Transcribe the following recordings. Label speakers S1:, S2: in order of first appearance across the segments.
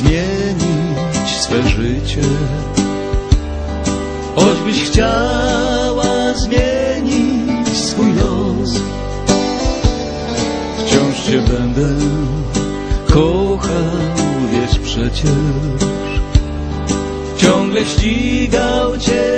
S1: zmienić swe życie. Choćbyś chciała zmienić swój los, wciąż cię będę kochał, wiesz przecież. Ciągle ścigał cię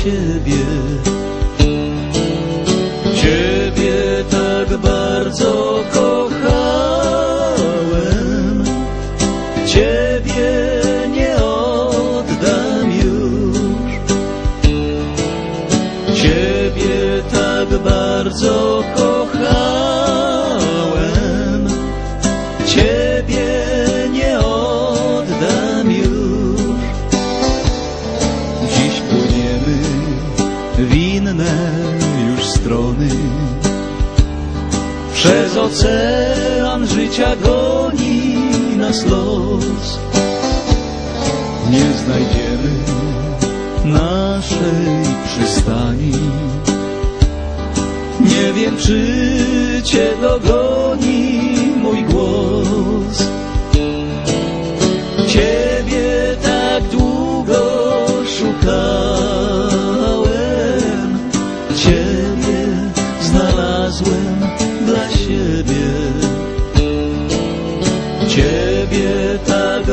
S1: dla siebie. Ciebie tak bardzo kochałem, Ciebie nie oddam już. Ciebie tak bardzo kochałem, Ciebie Przez ocean życia goni nas los. Nie znajdziemy naszej przystani. Nie wiem, czy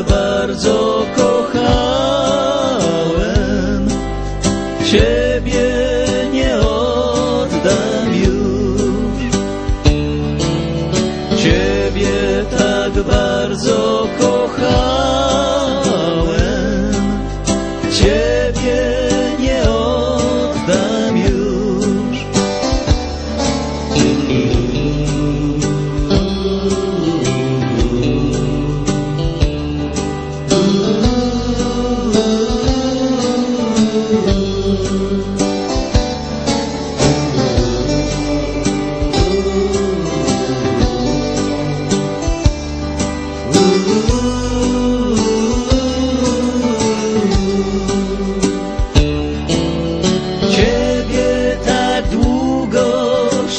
S1: bardzo kochałem, Ciebie nie oddam już. Ciebie tak bardzo kochałem,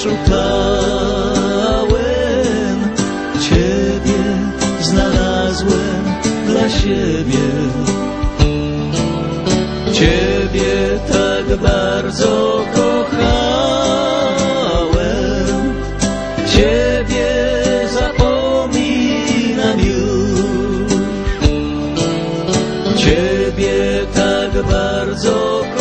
S1: szukałem Ciebie znalazłem dla siebie. Ciebie tak bardzo kochałem Ciebie zapominam już. Ciebie tak bardzo kochałem